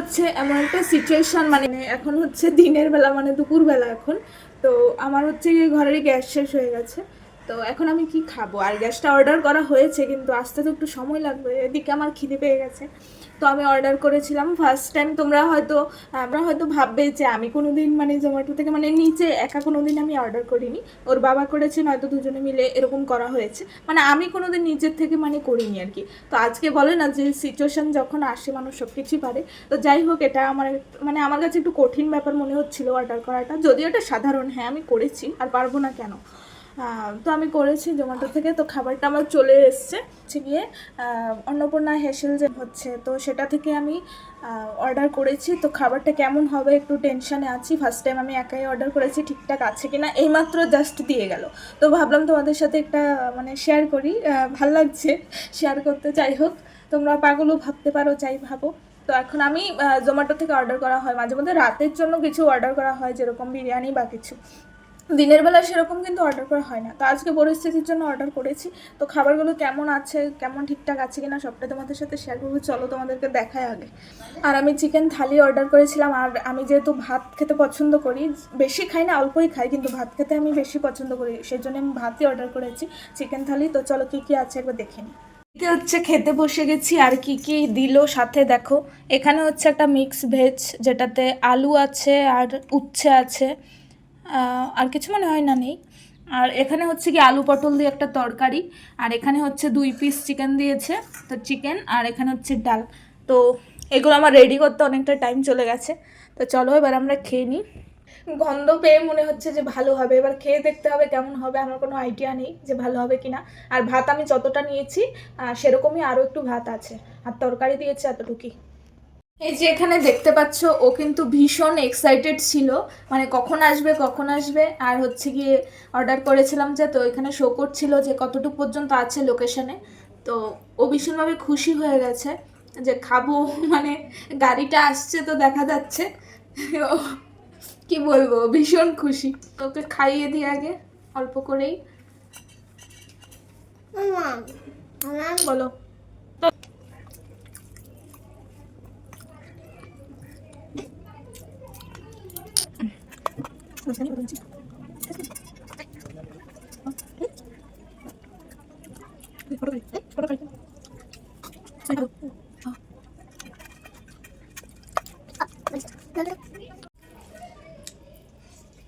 হচ্ছে এমন একটা সিচুয়েশন মানে এখন হচ্ছে দিনের বেলা মানে দুপুরবেলা এখন। তো আমার হচ্ছে ঘরের গ্যাস শেষ হয়ে গেছে। তো এখন আমি কি খাব? আর গ্যাসটা অর্ডার করা হয়েছে, কিন্তু আসতে তো একটু সময় লাগবে। এদিকে আমার খিদে পেয়ে গেছে। তো আমি অর্ডার করেছিলাম। ফার্স্ট টাইম তোমরা হয়তো, আমরা হয়তো ভাববে যে আমি কোনো দিন মানে জোম্যাটো থেকে মানে নিচে একা কোনো দিন আমি অর্ডার করিনি। ওর বাবা করেছেন, হয়তো দুজনে মিলে এরকম করা হয়েছে। মানে আমি কোনো দিন নিজের থেকে মানে করিনি আর কি। তো আজকে বলে না যে সিচুয়েশন যখন আসে মানুষ সব কিছুই পারে। তো যাই হোক, এটা আমার মানে আমার কাছে একটু কঠিন ব্যাপার মনে হচ্ছিল অর্ডার করাটা। যদিও এটা সাধারণ হ্যাঁ আমি করেছি, আর পারব না কেন? তো আমি করেছি জোম্যাটো থেকে, তো খাবারটা আমার চলে এসছে। গিয়ে অন্নপূর্ণা হেসেল যে হচ্ছে, তো সেটা থেকে আমি অর্ডার করেছি। তো খাবারটা কেমন হবে একটু টেনশনে আছি। ফার্স্ট টাইম আমি একাই অর্ডার করেছি, ঠিকঠাক আছে কি না এইমাত্র জাস্ট দিয়ে গেল। তো ভাবলাম তোমাদের সাথে একটা মানে শেয়ার করি। ভালো লাগছে শেয়ার করতে, যাই হোক। তোমরা পাগলও ভাবতে পারো চাই ভাবো। তো এখন আমি জোম্যাটো থেকে অর্ডার করা হয়। মাঝে মধ্যে রাতের জন্য কিছু অর্ডার করা হয়, যেরকম বিরিয়ানি বা কিছু। দিনের বেলা সেরকম কিন্তু অর্ডার করা হয় না। তো আজকে পরিস্থিতির জন্য অর্ডার করেছি। তো খাবারগুলো কেমন আছে, কেমন ঠিকঠাক আছে কিনা সবটা তোমাদের সাথে শেয়ার করব। চলো তোমাদেরকে দেখায় আগে। আর আমি চিকেন থালি অর্ডার করেছিলাম। আর আমি যেহেতু ভাত খেতে পছন্দ করি, বেশি খাই না, অল্পই খাই, কিন্তু ভাত খেতে আমি বেশি পছন্দ করি। সেই জন্য আমি ভাতই অর্ডার করেছি চিকেন থালি তো চলো কী কী আছে একবার দেখে নিই। হচ্ছে খেতে বসে গেছি। আর কি কি দিল সাথে দেখো। এখানে হচ্ছে একটা মিক্স ভেজ যেটাতে আলু আছে আর উচ্ছে আছে। আর কিছু মনে হয় না নেই। আর এখানে হচ্ছে কি আলু পটল দিয়ে একটা তরকারি, আর এখানে হচ্ছে দুই পিস চিকেন দিয়েছে, তো চিকেন আর এখানে হচ্ছে ডাল। তো এগুলো আমার রেডি করতে অনেকটা টাইম চলে গেছে। তো চলো এবার আমরা খেয়ে নিই। গন্ধ পেয়ে মনে হচ্ছে যে ভালো হবে। এবার খেয়ে দেখতে হবে কেমন হবে, আমার কোনো আইডিয়া নেই যে ভালো হবে কি না আর ভাত আমি যতটা নিয়েছি সেরকমই আরও একটু ভাত আছে। আর তরকারি দিয়েছে এতটুকুই। এই যে এখানে দেখতে পাচ্ছ ও কিন্তু ভীষণ এক্সাইটেড ছিল। মানে কখন আসবে কখন আসবে? আর হচ্ছে গিয়ে অর্ডার করেছিলাম যে তো এখানে শো করছিল যে কতটুকু পর্যন্ত আছে লোকেশনে তো ও ভীষণভাবে খুশি হয়ে গেছে যে খাব। মানে গাড়িটা আসছে তো দেখা যাচ্ছে। কি বলব ভীষণ খুশি। তোকে খাইয়ে দিই আগে অল্প করেই। বলো।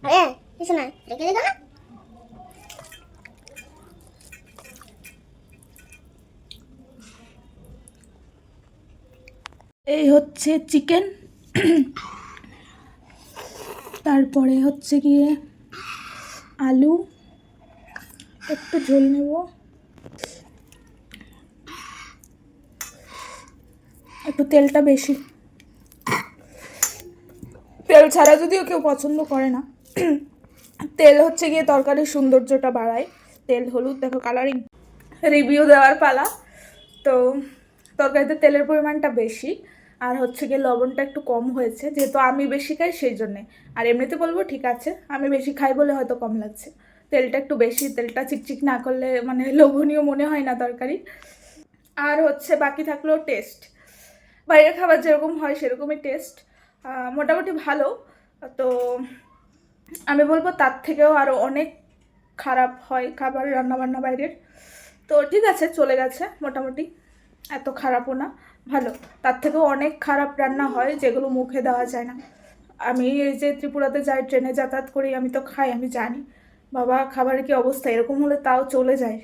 আরে কিছু না রেখে দিল না এই হচ্ছে চিকেন। তারপরে হচ্ছে গিয়ে আলু, একটু ঝোল নেব। একটু তেলটা বেশি। তেল ছাড়া যদিও কেউ পছন্দ করে না। তেল হচ্ছে গিয়ে তরকারির সৌন্দর্যটা বাড়ায়। তেল, হলুদ, দেখো কালারিং রিভিউ দেওয়ার পালা। তো তরকারিতে তেলের পরিমাণটা বেশি। আর হচ্ছে গিয়ে লবণটা একটু কম হয়েছে, যেহেতু আমি বেশি খাই সেই জন্যে। আর এমনিতে বলব, ঠিক আছে, আমি বেশি খাই বলে হয়তো কম লাগছে। তেলটা একটু বেশি, তেলটা চিকচিক না করলে মানে লোভনীয় মনে হয় না তরকারি। আর হচ্ছে বাকি থাকল টেস্ট বাইরের খাবার যেরকম হয় সেরকমই টেস্ট মোটামুটি ভালো। তো আমি বলব তার থেকেও আরও অনেক খারাপ হয় খাবার রান্নাবান্না বাইরের। তো ঠিক আছে, চলে গেছে মোটামুটি। এত খারাপও না। ভালো। তার থেকেও অনেক খারাপ রান্না হয় যেগুলো মুখে দেওয়া যায় না। আমি এই যে ত্রিপুরাতে যাই, ট্রেনে যাতায়াত করি, আমি তো খাই, আমি জানি। বাবা খাবারের কি অবস্থা? এরকম হলে তাও চলে যায়।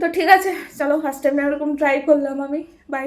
তো ঠিক আছে, চলো ফার্স্ট টাইম এরকম ট্রাই করলাম আমি। বাই